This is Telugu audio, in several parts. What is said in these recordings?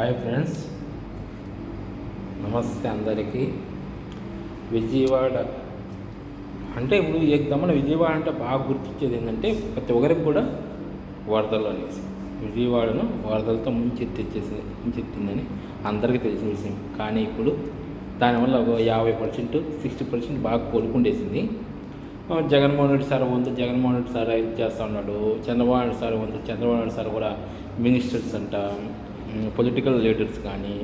Hi friends. నమస్తే అందరికీ. విజయవాడ అంటే ఇప్పుడు ఏకదమ్మన విజయవాడ అంటే బాగా గుర్తించేది ఏంటంటే ప్రతి ఒక్కరికి కూడా వరదలు అనేసి. విజయవాడను వరదలతో ముంచెత్తేసేసింది ముంచెత్తిందని అందరికీ తెలిసిన విషయం. కానీ ఇప్పుడు దానివల్ల ఒక యాభై పర్సెంట్ సిక్స్టీ పర్సెంట్ బాగా కోలుకుండేసింది. జగన్మోహన్ రెడ్డి సార్ వంతు జగన్మోహన్ రెడ్డి సార్ ఇది చేస్తూ ఉన్నాడు. చంద్రబాబు నాయుడు సార్ వంతు చంద్రబాబు నాయుడు సార్ కూడా మినిస్టర్స్ అంట. పొలిటికల్ లీడర్స్ కానీ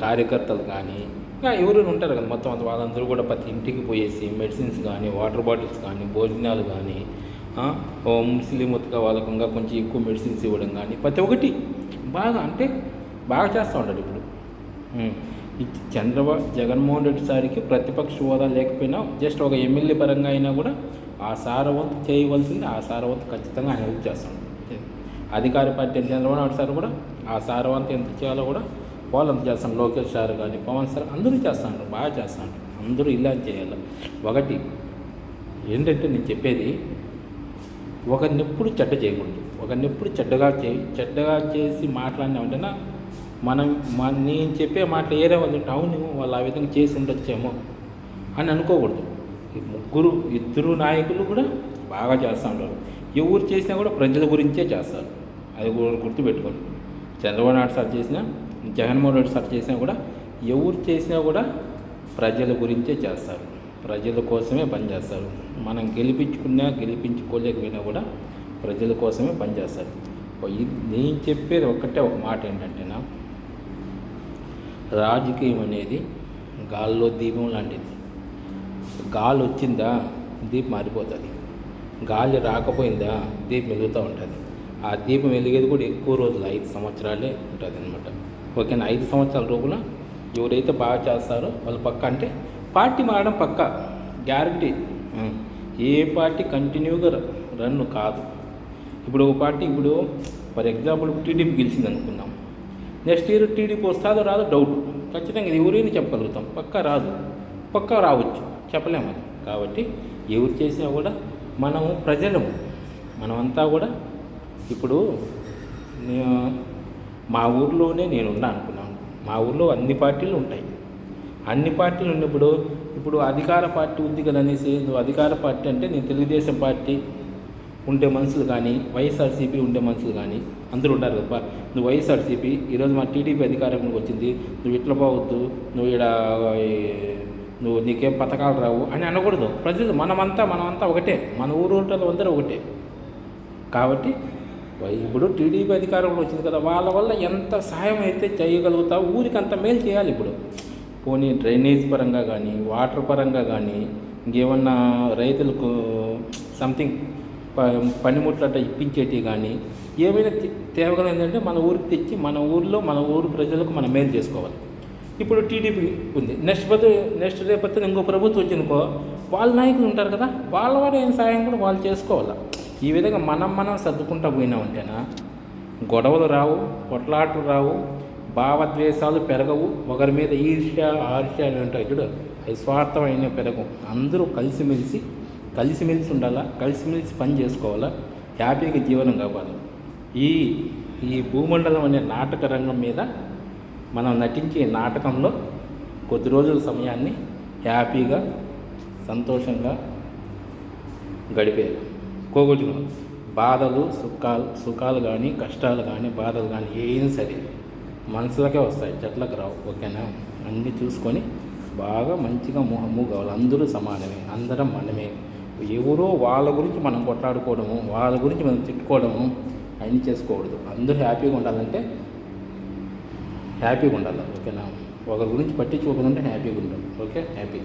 కార్యకర్తలు కానీ ఇంకా ఎవరు ఉంటారు కదా మొత్తం అంత. వాళ్ళందరూ కూడా ప్రతి ఇంటికి పోయేసి మెడిసిన్స్ కానీ వాటర్ బాటిల్స్ కానీ భోజనాలు కానీ ముస్లిం ఉతక వాళ్ళకు ఇంకా కొంచెం ఎక్కువ మెడిసిన్స్ ఇవ్వడం కానీ ప్రతి ఒక్కటి బాగా అంటే బాగా చేస్తూ ఉంటాడు ఇప్పుడు. చంద్రబాబు జగన్మోహన్ రెడ్డి సార్కి ప్రతిపక్ష హోదా లేకపోయినా జస్ట్ ఒక ఎమ్మెల్యే పరంగా అయినా కూడా ఆ సారవంతు చేయవలసింది ఆ సారవంతు ఖచ్చితంగా ఆయన హెల్ప్ చేస్తాడు అధికార పార్టీ చంద్రబాబు నాయుడు సార్ కూడా ఆ సారవంతం ఎంత చేయాలో కూడా వాళ్ళు అంత చేస్తాను లోకేష్ సార్ కానీ పవన్ సార్ అందరూ చేస్తాను బాగా చేస్తాను అందరూ ఇలా చేయాలి. ఒకటి ఏంటంటే నేను చెప్పేది ఒకరిని ఎప్పుడు చెడ్డ చేయకూడదు. ఒకరిని ఎప్పుడు చెడ్డగా చేయి చెడ్డగా చేసి మాట్లాడినామంటేనా మనం మన నేను చెప్పే మాటలు ఏరే వాళ్ళు ఉంటే అవును వాళ్ళు ఆ విధంగా చేసి ఉండొచ్చేమో అని అనుకోకూడదు. ముగ్గురు ఇద్దరు నాయకులు కూడా బాగా చేస్తూ ఉంటారు. ఎవరు చేసినా కూడా ప్రజల గురించే చేస్తారు. అది కూడా గుర్తుపెట్టుకోండి. చంద్రబాబు నాయుడు సార్ చేసినా జగన్మోహన్ రెడ్డి సార్ చేసినా కూడా ఎవరు చేసినా కూడా ప్రజల గురించే చేస్తారు. ప్రజల కోసమే పనిచేస్తారు మనం గెలిపించుకున్నా గెలిపించుకోలేకపోయినా కూడా ప్రజల కోసమే పనిచేస్తారు నేను చెప్పేది ఒక్కటే ఒక మాట ఏంటంటేనా రాజకీయం అనేది గాల్లో దీపం లాంటిది. గాలి వచ్చిందా దీపం మారిపోతుంది. గాలి రాకపోయిందా దీపం వెలుగుతూ ఉంటుంది. ఆ దీపం వెలిగేది కూడా ఎక్కువ రోజులు ఐదు సంవత్సరాలే ఉంటుంది అనమాట ఓకేనా? ఐదు సంవత్సరాల లోపల ఎవరైతే బాగా చేస్తారో వాళ్ళు పక్క అంటే పార్టీ మారడం పక్క. గ్యారంటీ ఏ పార్టీ కంటిన్యూగా రన్ కాదు. ఇప్పుడు ఒక పార్టీ ఇప్పుడు ఫర్ ఎగ్జాంపుల్ టీడీపీ గెలిచింది అనుకుందాం. నెక్స్ట్ ఇయర్ టీడీపీ వస్తుందో రాదో డౌట్ ఖచ్చితంగా ఇది ఎవరైనా చెప్పగలుగుతాం. పక్కా రాదు. పక్కా రావచ్చు. చెప్పలేము అది. కాబట్టి ఎవరు చేసినా కూడా మనము ప్రజలము. మనమంతా కూడా ఇప్పుడు మా ఊర్లోనే నేనున్నా అనుకున్నాను. మా ఊర్లో అన్ని పార్టీలు ఉంటాయి. అన్ని పార్టీలు ఉన్నప్పుడు ఇప్పుడు అధికార పార్టీ ఉంది కదా అనేసి నువ్వు అధికార పార్టీ అంటే నేను తెలుగుదేశం పార్టీ ఉండే మనుషులు కానీ వైఎస్ఆర్సీపీ ఉండే మనుషులు కానీ అందరూ ఉంటారు తప్ప నువ్వు వైఎస్ఆర్సీపీ ఈరోజు మా టీడీపీ అధికారంలోకి వచ్చింది నువ్వు ఇట్లా పోవద్దు నువ్వు ఇక్కడ నువ్వు నీకేం పథకాలు రావు అని అనకూడదు. ప్రజలు మనమంతా మనమంతా ఒకటే. మన ఊరు అందరూ ఒకటే. కాబట్టి ఇప్పుడు టీడీపీ అధికారంలో వచ్చింది కదా వాళ్ళ వల్ల ఎంత సహాయం అయితే చేయగలుగుతావు ఊరికి అంత మేలు చేయాలి ఇప్పుడు. పోనీ డ్రైనేజ్ పరంగా కానీ వాటర్ పరంగా కానీ ఇంకేమన్నా రైతులకు సంథింగ్ పనిముట్లు అట్లా ఇప్పించేటివి కానీ ఏమైనా తే- తేవగలం ఏంటంటే మన ఊరికి తెచ్చి మన ఊరిలో మన ఊరు ప్రజలకు మనం మేలు చేసుకోవాలి. ఇప్పుడు టీడీపీ ఉంది. నెక్స్ట్ పోతే నెక్స్ట్ రేపొస్తే ఇంకో ప్రభుత్వం వచ్చిందనుకో వాళ్ళ నాయకులు ఉంటారు కదా వాళ్ళ వాడు ఏం సాయం కూడా వాళ్ళు చేసుకోవాలి? ఈ విధంగా మనం మనం సర్దుకుంటా పోయినామంటేనా గొడవలు రావు కొట్లాటలు రావు భావద్వేషాలు పెరగవు ఒకరి మీద ఈర్ష్య ఆర్ష్య అని ఉంటాయి చూడు అవి స్వార్థమైన పెరగవు. అందరూ కలిసిమెలిసి కలిసిమెలిసి ఉండాలా? కలిసిమెలిసి పని చేసుకోవాలా? హ్యాపీగా జీవనం కావాలి. ఈ ఈ భూమండలం అనే నాటక రంగం మీద మనం నటించే నాటకంలో కొద్ది రోజుల సమయాన్ని హ్యాపీగా సంతోషంగా గడిపేయాలి. పోగొట్టుకున్నాం బాధలు సుఖాలు సుఖాలు కానీ కష్టాలు కానీ బాధలు కానీ ఏం సరే మనసులకే వస్తాయి చెట్లకు రావు ఓకేనా? అన్నీ చూసుకొని బాగా మంచిగా మూవ్ కావాలి అందరూ సమానమే అందరం మనమే. ఎవరో వాళ్ళ గురించి మనం కొట్లాడుకోవడము వాళ్ళ గురించి మనం తిట్టుకోవడము అన్నీ చేసుకోకూడదు. అందరూ హ్యాపీగా ఉండాలంటే హ్యాపీగా ఉండాలి ఓకేనా? ఒకరి గురించి పట్టించుకోకుండా హ్యాపీగా ఉండాలి ఓకే? హ్యాపీ.